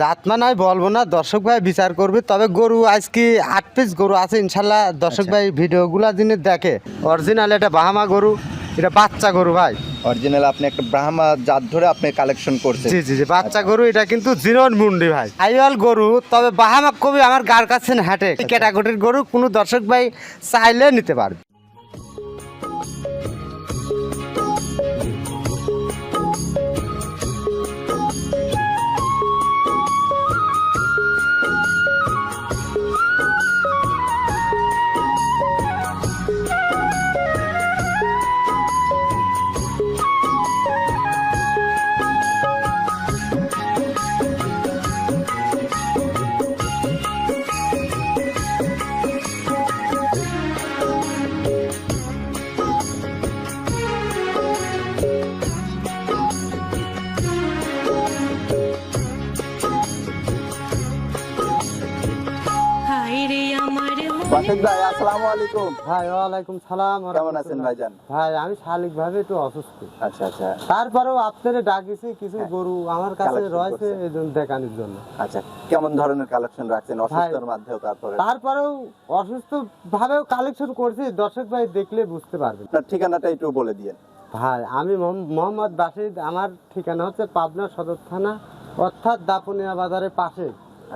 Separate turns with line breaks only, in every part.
জাতমা নয় বলব না দর্শক ভাই বিচার করবে। তবে গরু আজকে আট পিস গরু আছে ইনশাল্লাহ দর্শক
আচ্ছা।
ভাই ভিডিওগুলা দিনে দেখে অরিজিনাল এটা বাহামা গরু এটা বাচ্চা গরু ভাই।
অরিজিনাল আপনি একটা ব্রাহ্মা জাত ধরে আপনি কালেকশন করছেন।
জি জি জি বাচ্চা গরু এটা কিন্তু জিরন মুন্ডি ভাই। আইওয়াল গরু তবে বাহামা কবি আমার গার কাছে হাটে। ক্যাটাগরির গরু কোনো দর্শক ভাই চাইলে নিতে পারবে।
ভাই আসসালামু আলাইকুম।
ভাই ওয়ালাইকুম সালাম
কেমন আছেন ভাইজান?
ভাই আমি একটু অসুস্থ।
আচ্ছা আচ্ছা।
তারপরেও আপনারা ডাকিছি কিছু গরু আমার কাছে রয়েছে এই জন্য দেখানোর জন্য।
আচ্ছা কেমন ধরনের কালেকশন রাখছেন? অসুস্থর মাধ্যমেও তারপরে?
তারপরেও অসুস্থ ভাবেও কালেকশন করছি দর্শক ভাই দেখলে বুঝতে পারবেন।
আপনার ঠিকানাটা একটু বলে দিয়েন।
ভাই আমি মোহাম্মদ বাসিদ আমার ঠিকানা হচ্ছে পাবনা সদর থানা অর্থাৎ দাপুনিয়া বাজারের পাশে।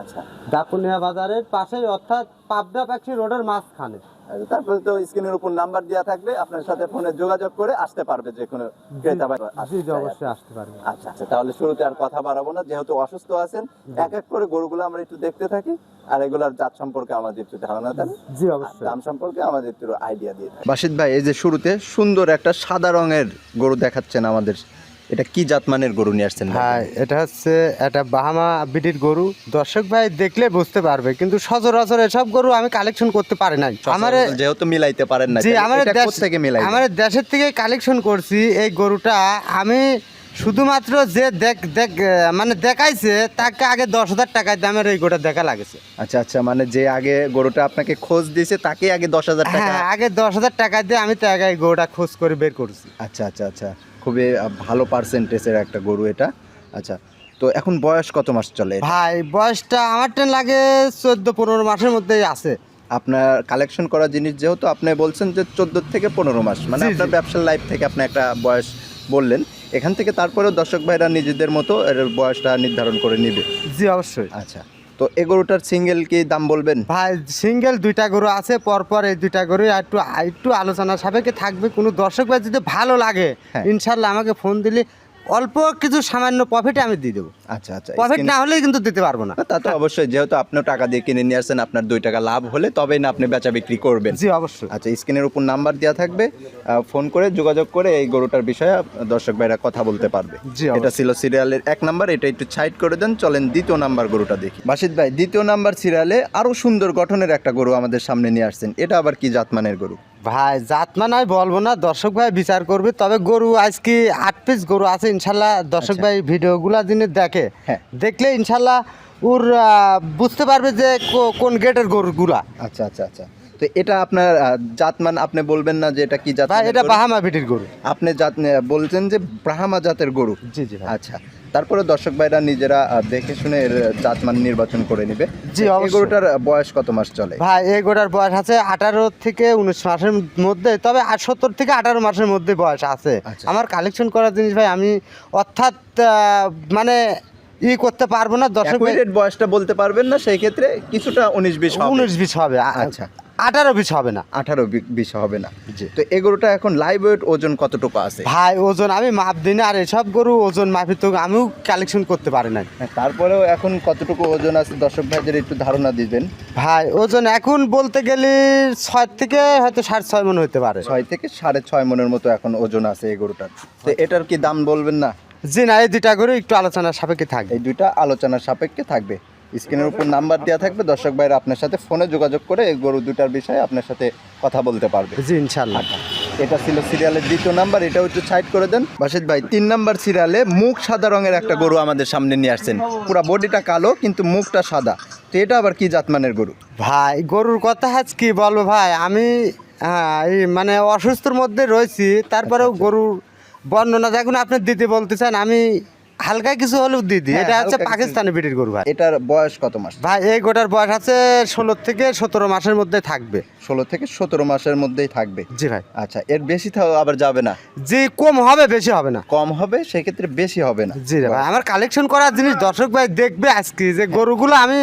আচ্ছা।
দাপুনিয়া বাজারের পাশে অর্থাৎ পাবনা পাখি রোডের মাঝখানে।
আচ্ছা, তারপরে তো স্ক্রিনের উপর নাম্বার দেওয়া থাকবে আপনার সাথে ফোনে যোগাযোগ করে আসতে পারবে যে কোনো ক্রেতা।
অবশ্যই আসতে পারবে।
আচ্ছা আচ্ছা তাহলে শুরুতে আর কথা বাড়াবো না যেহেতু অসুস্থ আছেন এক এক করে গরুগুলো আমরা একটু দেখতে থাকি আর এগুলার জাত সম্পর্কে আমাদের একটু ধারণা দেন।
জি অবশ্যই।
দাম সম্পর্কে আমাদের একটু আইডিয়া দিয়ে বাসিদ ভাই এই যে শুরুতে সুন্দর একটা সাদা রঙের গরু দেখাচ্ছেন আমাদের এটা কি জাতমানের গরু নিয়ে আসছেন
ভাই? এটা হচ্ছে একটা বাহামা বিটির গরু। দর্শক ভাই দেখলে বুঝতে পারবে কিন্তু সচরাচর এসব গরু আমি কালেকশন করতে পারি নাই। আমার
যেহেতু মিলাইতে পারেন না
জি আমার দেশ
থেকে মিলাই
আমার দেশের থেকে কালেকশন করছি এই গরুটা। আমি শুধুমাত্র যে দেখ দেখ মানে দেখাইছে তাকে আগে দশ হাজার টাকায় দামের এই গরুটা দেখা লাগেছে।
আচ্ছা আচ্ছা মানে যে আগে গরুটা আপনাকে খোঁজ দিয়েছে তাকে আগে দশ হাজার টাকা
হ্যাঁ আগে দশ হাজার টাকা দিয়ে আমি তাকে এই গরুটা খোঁজ করে বের করছি।
আচ্ছা আচ্ছা আচ্ছা। খুবই ভালো পার্সেন্টেজের একটা গরু এটা। আচ্ছা তো এখন বয়স কত মাস চলে?
ভাই বয়সটা আমার ট্রেন লাগে চোদ্দ পনেরো মাসের মধ্যেই আছে।
আপনার কালেকশন করা জিনিস যেহেতু আপনি বলছেন যে চোদ্দ থেকে পনেরো মাস মানে আপনার ব্যবসার লাইফ থেকে আপনি একটা বয়স বললেন। এখান থেকে তারপরেও দর্শক ভাইরা নিজেদের মতো এর বয়সটা নির্ধারণ করে নিবে।
জি অবশ্যই।
আচ্ছা তো এ গরুটার সিঙ্গেল কি দাম বলবেন
ভাই সিঙ্গেল দুইটা গরু আছে পরপর এই দুইটা গরু একটু একটু আলোচনা সাপেক্ষে থাকবে কোনো দর্শক ভাই যদি ভালো লাগে
হ্যাঁ।
ইনশাল্লাহ আমাকে ফোন দিলে অল্প কিছু সামান্য প্রফিট আমি দিয়ে দেবো।
আচ্ছা আচ্ছা।
প্রফিট না হলে কিন্তু দিতে পারব না।
তা তো অবশ্যই যেহেতু আপনিও টাকা দিয়ে কিনে নিয়ে আসছেন আপনার দুই টাকা লাভ হলে তবেই না আপনি বেচা বিক্রি করবেন।
জি অবশ্যই।
আচ্ছা স্ক্রিনের উপর নাম্বার দেওয়া থাকবে ফোন করে যোগাযোগ করে এই গরুটার বিষয়ে দর্শক ভাইরা কথা বলতে পারবে।
জি,
এটা ছিল সিরিয়ালের এক নাম্বার এটা একটু সাইড করে দেন চলেন দ্বিতীয় নাম্বার গরুটা দেখি। বাসিদ ভাই দ্বিতীয় নাম্বার সিরিয়ালে আরও সুন্দর গঠনের একটা গরু আমাদের সামনে নিয়ে আসছেন এটা আবার কি জাতমানের গরু?
ভাই জাতমা নয় বলব না দর্শক ভাই বিচার করবে তবে গরু আজকে আট পিস গরু আছে ইনশাল্লাহ দর্শক
আচ্ছা।
ভাই ভিডিওগুলা দিনে দেখে
হ্যাঁ।
দেখলে ইনশাল্লাহ ওর বুঝতে পারবে যে কোন গেটের গরুগুলা।
আচ্ছা আচ্ছা আচ্ছা। তো এটা আপনার জাতমান আপনি বলবেন না যে এটা কি জাত
এটা বাহামা বিটির গরু।
আপনি জাত বলছেন যে ব্রাহ্মা জাতের গরু।
জি জি
আচ্ছা। তারপরে দর্শক ভাইরা নিজেরা দেখে শুনে এর জাতমান নির্বাচন করে নিবে
জি।
গরুটার বয়স কত মাস চলে
ভাই এই গোটার বয়স আছে আঠারো থেকে উনিশ মাসের মধ্যে তবে সত্তর থেকে আঠারো মাসের মধ্যে বয়স আছে
আচ্ছা।
আমার কালেকশন করার জিনিস ভাই আমি অর্থাৎ মানে ই করতে পারব না দর্শক
বয়সটা বলতে পারবেন না সেই ক্ষেত্রে কিছুটা উনিশ বিশ
উনিশ বিশ হবে
আচ্ছা।
আঠারো বিশ হবে না।
আঠারো বিশ হবে না।
জি।
তো এই গরুটা এখন লাইভ ওয়েট ওজন কতটুকু আছে?
ভাই ওজন আমি মাপ দিই না আর এসব গরু ওজন মাপি তো আমিও কালেকশন করতে পারি না
হ্যাঁ, তারপরেও এখন কতটুকু ওজন আছে? দর্শক ভাইদের একটু ধারণা দিবেন।
ভাই ওজন এখন বলতে গেলে ছয় থেকে হয়তো সাড়ে ছয় মনে হতে পারে।
ছয় থেকে সাড়ে ছয় মনের মতো এখন ওজন আছে এই গরুটার। তো এটার কি দাম বলবেন না?
জি না এই দুইটা গরু একটু আলোচনার সাপেক্ষে থাকবে।
এই দুইটা আলোচনার সাপেক্ষে থাকবে। স্ক্রিনের উপর নাম্বার দেওয়া থাকবে দর্শক ভাইরা আপনার সাথে ফোনে যোগাযোগ করে এই গরু দুটার বিষয়ে আপনার সাথে কথা বলতে পারবে।
জি ইনশাল্লাহ
এটা ছিল সিরিয়ালের দ্বিতীয় নাম্বার এটা হচ্ছে সাইড করে দেন। বাসিদ ভাই তিন নাম্বার সিরিয়ালে মুখ সাদা রঙের একটা গরু আমাদের সামনে নিয়ে আসছেন। পুরো বডিটা কালো কিন্তু মুখটা সাদা। তো এটা আবার কি জাতমানের গরু?
ভাই গরুর কথা আজ কি বলব ভাই? আমি হ্যাঁ এই মানে অসুস্থর মধ্যে রয়েছি তারপরেও
আচ্ছা,
গরুর বর্ণনা যখন আপনি দিতে বলতে চান আমি হালকা কিছু হলুদ দিদি
হ্যাঁ,
এটা হচ্ছে পাকিস্তানি বিটির গরু ভাই।
এটার বয়স কত মাস?
ভাই এই গোটার বয়স আছে ষোলো থেকে সতেরো মাসের মধ্যে থাকবে।
ষোলো থেকে সতেরো মাসের মধ্যেই থাকবে।
জি ভাই।
আচ্ছা এর বেশি আবার যাবে না।
জি কম হবে বেশি হবে না।
কম হবে সেক্ষেত্রে বেশি হবে না।
জি ভাই আমার কালেকশন করার জিনিস দর্শক ভাই দেখবে আজকে যে গরুগুলো আমি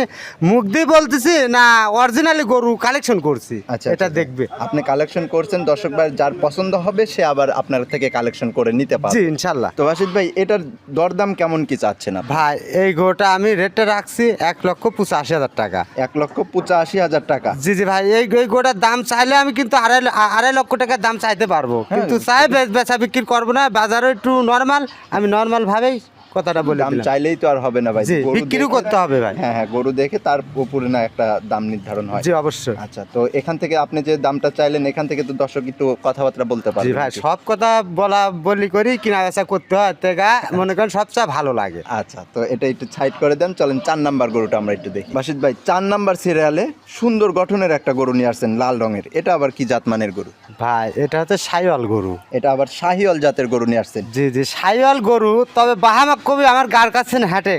মুখ দিয়ে বলতেছি না অরিজিনালি গরু কালেকশন করছি।
আচ্ছা
এটা
আচ্ছা।
দেখবে।
আপনি কালেকশন করছেন দর্শক ভাই যার পছন্দ হবে সে আবার আপনার থেকে কালেকশন করে নিতে
জি
পারবে
ইনশাল্লাহ
তো বাসিদ ভাই এটার দরদাম কেমন কি চাচ্ছেন আপনি?
ভাই এই গোটা আমি রেটটা রাখছি এক লক্ষ পঁচাশি হাজার টাকা।
এক লক্ষ পঁচাশি হাজার টাকা।
জি জি ভাই এই এই গোটার দাম চাইলে আমি কিন্তু আড়াই আড়াই লক্ষ টাকার দাম চাইতে পারব। কিন্তু চাই বেচা বিক্রি করব না বাজারে একটু নর্মাল আমি নর্মাল ভাবেই কথাটা বলে
দাম চাইলেই তো আর হবে না ভাই দেখে-
করতে হবে ভাই।
হ্যাঁ হ্যাঁ গরু দেখে তার উপরে না একটা দাম নির্ধারণ হয়।
জি অবশ্যই।
আচ্ছা তো এখান থেকে আপনি যে দামটা চাইলেন এখান থেকে তো দর্শক একটু কথাবার্তা বলতে
জি ভাই সব কথা বলা বলি করি কিনা বেচা করতে হয় তেগা মনে করেন সবচেয়ে ভালো লাগে।
আচ্ছা তো এটা একটু সাইড করে দেন চলেন চার নাম্বার গরুটা আমরা একটু দেখি। বাসিদ ভাই চার নাম্বার সিরিয়ালে সুন্দর গঠনের একটা গরু নিয়ে আসছেন লাল রঙের। এটা আবার কি জাতমানের গরু?
ভাই এটা হচ্ছে সাইওয়াল গরু।
এটা আবার শাহিওয়াল জাতের গরু নিয়ে আসছেন।
জি জি সাইওয়াল গরু তবে বাহামা কবি আমার গার কাছে হাটে।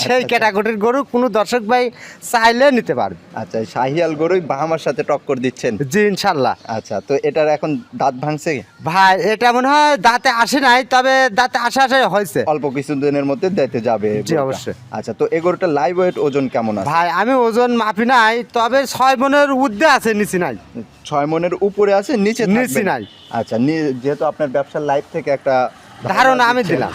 সেই ক্যাটাগরির গরু কোনো দর্শক ভাই চাইলে নিতে পারবে।
আচ্ছা শাহিয়াল গরুই বাহামার সাথে টক্কর দিচ্ছেন?
জি ইনশাল্লাহ।
আচ্ছা তো এটার এখন দাঁত ভাঙছে?
ভাই এটা মনে হয় দাঁতে আসে নাই তবে দাঁতে আসা আসা হয়েছে।
অল্প কিছু দিনের মধ্যে দিতে যাবে
জি, অবশ্যই।
আচ্ছা তো এই গরুটা লাইভ ওয়েট ওজন কেমন আছে?
ভাই আমি ওজন মাপি নাই তবে ছয় মনের ঊর্ধ্বে আছে নিচে নাই।
ছয় মনের উপরে আছে নিচে
নিচে নাই।
আচ্ছা যেহেতু আপনার ব্যবসার লাইফ থেকে একটা
ধারণা আমি দিলাম।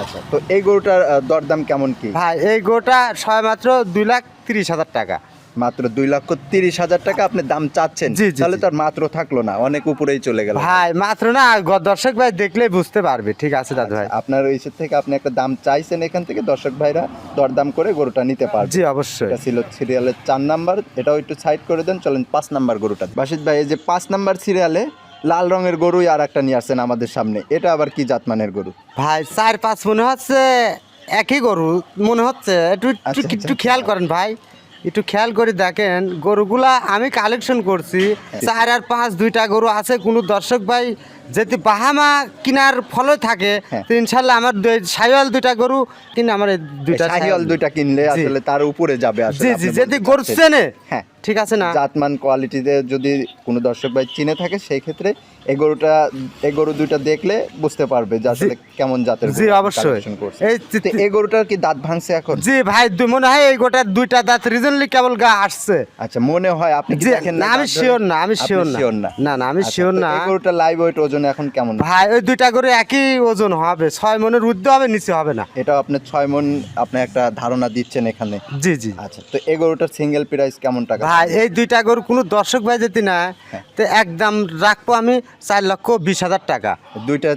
আচ্ছা তো এই গরুটার দরদাম কেমন কি?
ভাই এই গরুটা ছয় মাত্র দুই লাখ তিরিশ হাজার টাকা।
মাত্র দুই লক্ষ তিরিশ হাজার টাকা আপনি দাম চাচ্ছেন? তাহলে
জি।
তো আর মাত্র থাকল না অনেক উপরেই চলে গেল।
ভাই মাত্র না দর্শক ভাই দেখলেই বুঝতে পারবে ঠিক আছে দাদু ভাই।
আপনার ওই থেকে আপনি একটা দাম চাইছেন এখান থেকে দর্শক ভাইরা দরদাম করে গরুটা নিতে পারবে।
জি অবশ্যই।
এটা ছিল সিরিয়ালের চার নাম্বার এটাও একটু সাইড করে দেন চলেন পাঁচ নাম্বার গরুটা বাসিদ ভাই এই যে পাঁচ নাম্বার সিরিয়ালে লাল রঙের গরু আর একটা নিয়ে আসছেন আমাদের সামনে। এটা আবার কি জাতমানের গরু?
ভাই চার পাঁচ মনে হচ্ছে একই গরু মনে হচ্ছে। একটু একটু
আচ্ছা,
একটু
আচ্ছা।
খেয়াল করেন ভাই একটু খেয়াল করে দেখেন। গরুগুলা আমি কালেকশন করছি। চার আর পাঁচ দুইটা গরু আছে। কোনো দর্শক ভাই যদি বাহামা কিনার ফলে থাকে
হ্যাঁ।
ইনশাল্লাহ আমার সাইওয়াল দুইটা গরু কিনে আমার দুইটা
শাহিওয়াল দুইটা কিনলে আসলে তার উপরে যাবে
জি জি যদি গরু চেনে
হ্যাঁ।
ঠিক আছে না?
জাতমান কোয়ালিটিতে যদি কোনো দর্শক ভাই চিনে থাকে সেই ক্ষেত্রে এই গরুটা এই গরু দুইটা দেখলে বুঝতে পারবে যে আসলে কেমন জাতের
জি, অবশ্যই। এই
গরুটার কি দাঁত ভাঙছে এখন?
জি ভাই মনে হয় এই গোটা দুইটা দাঁত রিজনলি কেবল গা আসছে।
আচ্ছা মনে হয় আপনি কি দেখেন
না, আমি শিওর না, আমি শিওর না।
না।
না, আমি
আচ্ছা,
sure
তো
না।
এই গরুটা লাইভ ওয়েট ওজন এখন কেমন?
ভাই ওই দুইটা গরু একই ওজন হবে ছয় মনের ঊর্ধ্বে হবে নিচে হবে না।
এটা আপনি ছয় মন আপনি একটা ধারণা দিচ্ছেন এখানে?
জি জি।
আচ্ছা তো এই গরুটার সিঙ্গেল প্রাইস কেমন টাকা?
ভাই এই দুইটা গরু কোনো দর্শক ভাই যেতে না
হ্যাঁ।
তো একদম রাখব আমি চার লক্ষ বিশ হাজার টাকা।
দুইটা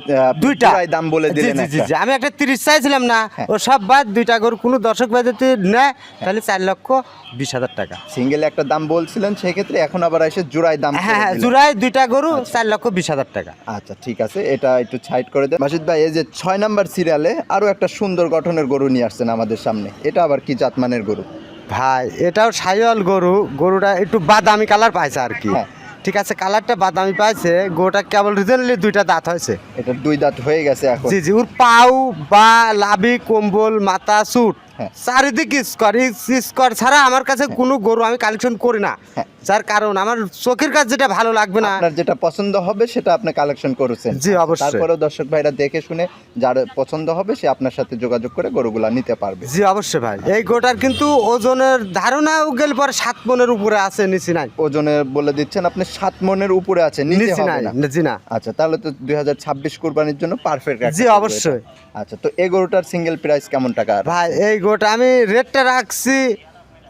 দুইটা।
জোড়ায় দাম বলে দিলেন
জি, জি, জি। আমি একটা তিরিশ চাইছিলাম না
হ্যাঁ।
ও সব বাদ দুইটা গরু কোনো দর্শক ভাই যদি নেয় তাহলে চার লক্ষ বিশ হাজার টাকা।
সিঙ্গেল একটা দাম বলছিলেন সেক্ষেত্রে এখন আবার এসে জোড়ায় দাম
হ্যাঁ হ্যাঁ। জুড়াই দুইটা গরু চার লক্ষ বিশ হাজার টাকা।
আচ্ছা ঠিক আছে। এটা একটু সাইড করে দেন। মাসিদ ভাই এই যে ছয় নাম্বার সিরিয়ালে আরও একটা সুন্দর গঠনের গরু নিয়ে আসছেন আমাদের সামনে। এটা আবার কি জাতমানের গরু?
ভাই এটাও সাইওয়াল গরু। গরুটা একটু বাদামি কালার পাইছে আর কি।
হ্যাঁ।
ঠিক আছে কালারটা বাদামি পাইছে। গোটা কেবল রিজেন্টলি দুইটা দাঁত হয়েছে।
এটা দুই দাঁত হয়ে গেছে এখন।
জি জি ওর পাও বা লাভি কম্বল মাথা সুট। চারিদিকে স্কর স্কর ছাড়া আমার কাছে কোনো গরু আমি কালেকশন করি না।
হ্যাঁ।
যার কারণ আমার চোখের কাছে যেটা ভালো লাগবে না।
আপনার যেটা পছন্দ হবে সেটা আপনি কালেকশন করেছেন।
জি, অবশ্যই।
তারপরেও দর্শক ভাইরা দেখে শুনে যার পছন্দ হবে সে আপনার সাথে যোগাযোগ করে গরুগুলা নিতে পারবে।
জি অবশ্যই ভাই। এই গোটার কিন্তু ওজনের ধারণাও গেল পরে সাত মনের উপরে আছে নিচি নাই।
ওজনে বলে দিচ্ছেন আপনি সাত মনের উপরে আছে নিচে
নাই জি না।
আচ্ছা তাহলে তো দুই হাজার ছাব্বিশ কোরবানির জন্য পারফেক্ট
জি, অবশ্যই।
আচ্ছা তো এই গরুটার সিঙ্গেল প্রাইস কেমন টাকা?
ভাই এই গোটা আমি রেটটা রাখছি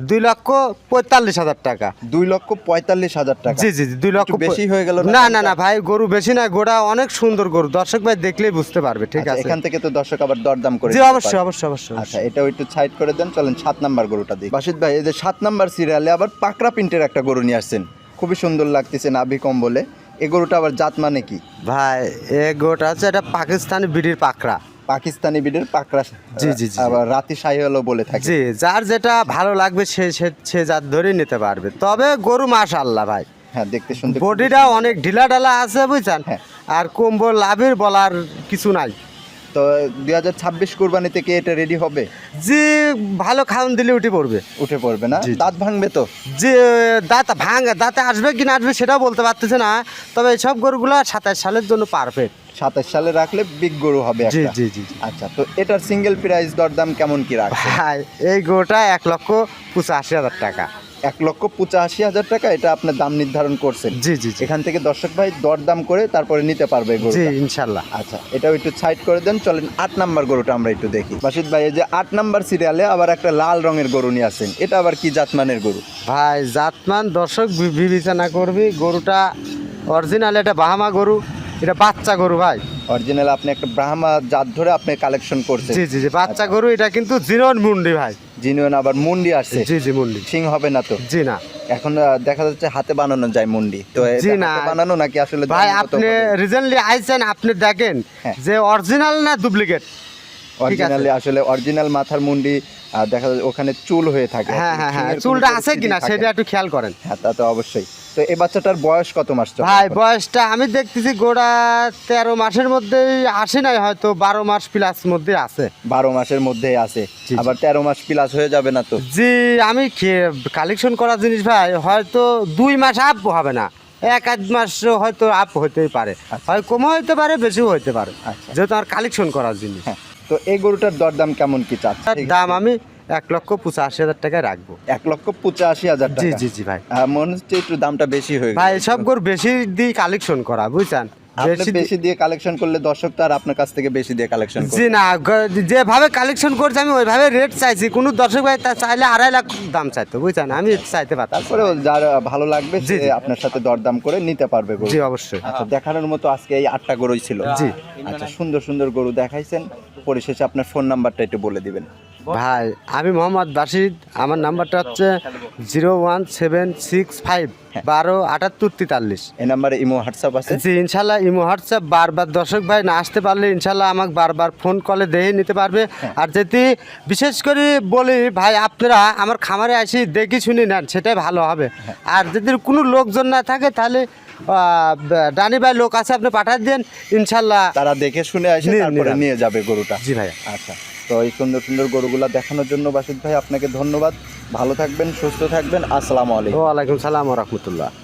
দুই লক্ষ পঁয়তাল্লিশ হাজার টাকা।
দুই লক্ষ পঁয়তাল্লিশ হাজার টাকা।
জি জি জি, দুই লক্ষ
বেশি হয়ে গেল না
না না ভাই গরু বেশি না গোটা অনেক সুন্দর গরু। দর্শক ভাই দেখলেই বুঝতে পারবে ঠিক
আচ্ছা,
আছে?
এখান থেকে তো দর্শক আবার দরদাম করে
জি অবশ্যই। অবশ্যই অবশ্যই
আচ্ছা এটাও একটু সাইড করে দেন চলেন সাত নাম্বার গরুটা দিই বাসিদ ভাই এই যে সাত নাম্বার সিরিয়ালে আবার পাকড়া প্রিন্টের একটা গরু নিয়ে আসছেন। খুবই সুন্দর লাগতেছে নাভি কম্বলে। এ গরুটা আবার জাত মানে কি?
ভাই এ গোটা হচ্ছে এটা পাকিস্তানি বিড়ির পাকড়া।
পাকিস্তানি বিডের পাকড়া
জি, জি, জি।
আবার রাতি হলো বলে থাকে।
জি যার যেটা ভালো লাগবে সে সে- যার ধরেই নিতে পারবে। তবে গরু মাশাআল্লাহ ভাই।
হ্যাঁ দেখতে শুনতে
বডিটা অনেক ঢিলা ঢালা আছে বুঝছেন?
হ্যাঁ।
আর কম্বল লাভের বলার কিছু নাই।
তো দুই হাজার ছাব্বিশ কোরবানি থেকে এটা রেডি হবে?
যে ভালো খাওয়ান দিলে উঠে পড়বে।
উঠে পড়বে না?
জি, জি।
দাঁত ভাঙবে তো?
যে দাঁত ভাঙ দাঁতে আসবে কি না আসবে সেটাও বলতে পারতেছে না। তবে এইসব গরুগুলো সাতাশ সালের জন্য পারফেক্ট
সাতাশ সালে রাখলে বিগ গরু হবে
জি জি জি জি।
আচ্ছা তো এটার সিঙ্গেল প্রাইস দরদাম কেমন কি
ভাই এই গরুটা এক লক্ষ পঁচাশি হাজার টাকা।
এক লক্ষ পঁচাশি হাজার টাকা এটা আপনার দাম নির্ধারণ করছেন।
জি জি
এখান থেকে দর্শক ভাই দরদাম করে তারপরে নিতে পারবে
জি ইনশাল্লাহ।
আচ্ছা এটাও একটু সাইড করে দেন চলেন আট নাম্বার গরুটা আমরা একটু দেখি। বাসিদ ভাই এই যে আট নাম্বার সিরিয়ালে আবার একটা লাল রঙের গরু নিয়ে আসেন এটা আবার কি জাতমানের গরু?
ভাই জাতমান দর্শক বিবেচনা করবি গরুটা অরিজিনাল এটা বাহামা গরু এটা বাচ্চা গরু ভাই।
অরিজিনাল আপনি একটা ব্রাহ্মা জাত ধরে আপনি কালেকশন করছেন।
জি জি জি বাচ্চা গরু এটা কিন্তু জিরন মুন্ডি ভাই।
জিনিয়ন আবার মুন্ডি আসছে।
জি জি মুন্ডি।
সিং হবে না তো?
জি না।
এখন দেখা যাচ্ছে হাতে বানানো যায় মুন্ডি। তো
জি না।
বানানো নাকি আসলে
ভাই আপনি
রিসেন্টলি
রিজেন্টলি আইছেন আপনি দেখেন
হ্যাঁ।
যে অরিজিনাল না ডুপ্লিকেট
অরিজিনালি আসলে অরিজিনাল মাথার মুন্ডি আহ, দেখা যায় ওখানে চুল হয়ে থাকে।
হ্যাঁ হ্যাঁ হ্যাঁ। চুলটা আছে কিনা সেটা একটু খেয়াল করেন।
হ্যাঁ তা তো অবশ্যই। তো এই বাচ্চাটার বয়স কত মাস
ভাই বয়সটা আমি দেখতেছি গোড়া তেরো মাসের মধ্যেই আসে নাই হয়তো বারো মাস প্লাস মধ্যে আছে।
বারো মাসের মধ্যেই আছে। আবার তেরো মাস প্লাস হয়ে যাবে না তো?
জি আমি কালেকশন করা জিনিস ভাই হয়তো দুই মাস আপ হবে না। এক আধ মাস হয়তো আপ হতেই পারে। হয় কমও হইতে পারে বেশিও হইতে পারে।
আচ্ছা।
যেহেতু আর কালেকশন করার জিনিস।
তো এই গরুটার দরদাম কেমন কি চাচ্ছে
দাম আমি এক লক্ষ পঁচাশি হাজার টাকায় রাখব।
এক লক্ষ পঁচাশি হাজার
জি জি জি ভাই।
মনে হচ্ছে একটু দামটা বেশি হয়ে
ভাই সব গরু বেশি দিয়ে কালেকশন করা বুঝছেন? বেশি
দিয়ে কালেকশন করলে দর্শক তো আর আপনার কাছ থেকে বেশি দিয়ে কালেকশন
জি না যেভাবে কালেকশন করছি আমি ওইভাবে রেট চাইছি। কোনো দর্শক ভাই তা চাইলে আড়াই লাখ দাম চাইতো বুঝছেন? আমি চাইতে পারতাম।
তারপরে যার ভালো লাগবে
জি,
সে আপনার সাথে দরদাম করে নিতে পারবে গরু।
জি অবশ্যই।
আচ্ছা দেখানোর মতো আজকে এই আটটা গরুই ছিল।
জি।
আচ্ছা সুন্দর সুন্দর গরু দেখাইছেন। পরিশেষে আপনার ফোন নাম্বারটা একটু বলে দিবেন।
ভাই আমি মোহাম্মদ বাসিদ আমার নাম্বারটা হচ্ছে zero one seven six five বারো আটাত্তর তেতাল্লিশ।
এই নাম্বারে ইমো হোয়াটসঅ্যাপ আছে?
জি ইনশাল্লাহ ইমো হোয়াটসঅ্যাপ বারবার দর্শক ভাই না আসতে পারলে ইনশাল্লাহ আমাকে বারবার ফোন কলে দেখে নিতে পারবে। আর যদি বিশেষ করে বলি ভাই আপনারা আমার খামারে আসি দেখি শুনি নেন সেটাই ভালো হবে। আর যদি কোনো লোকজন না থাকে তাহলে ডানি ভাই লোক আছে আপনি পাঠাই দেন ইনশাল্লাহ।
তারা দেখে শুনে আসে
নিয়ে
তারপরে নিয়ে যাবে গরুটা।
জি ভাই
আচ্ছা তো এই সুন্দর সুন্দর গরুগুলা দেখানোর জন্য বাসিদ ভাই আপনাকে ধন্যবাদ। ভালো থাকবেন সুস্থ থাকবেন। আসসালামু আলাইকুম।
ওয়ালাইকুম সালাম রহমতুল্লাহ।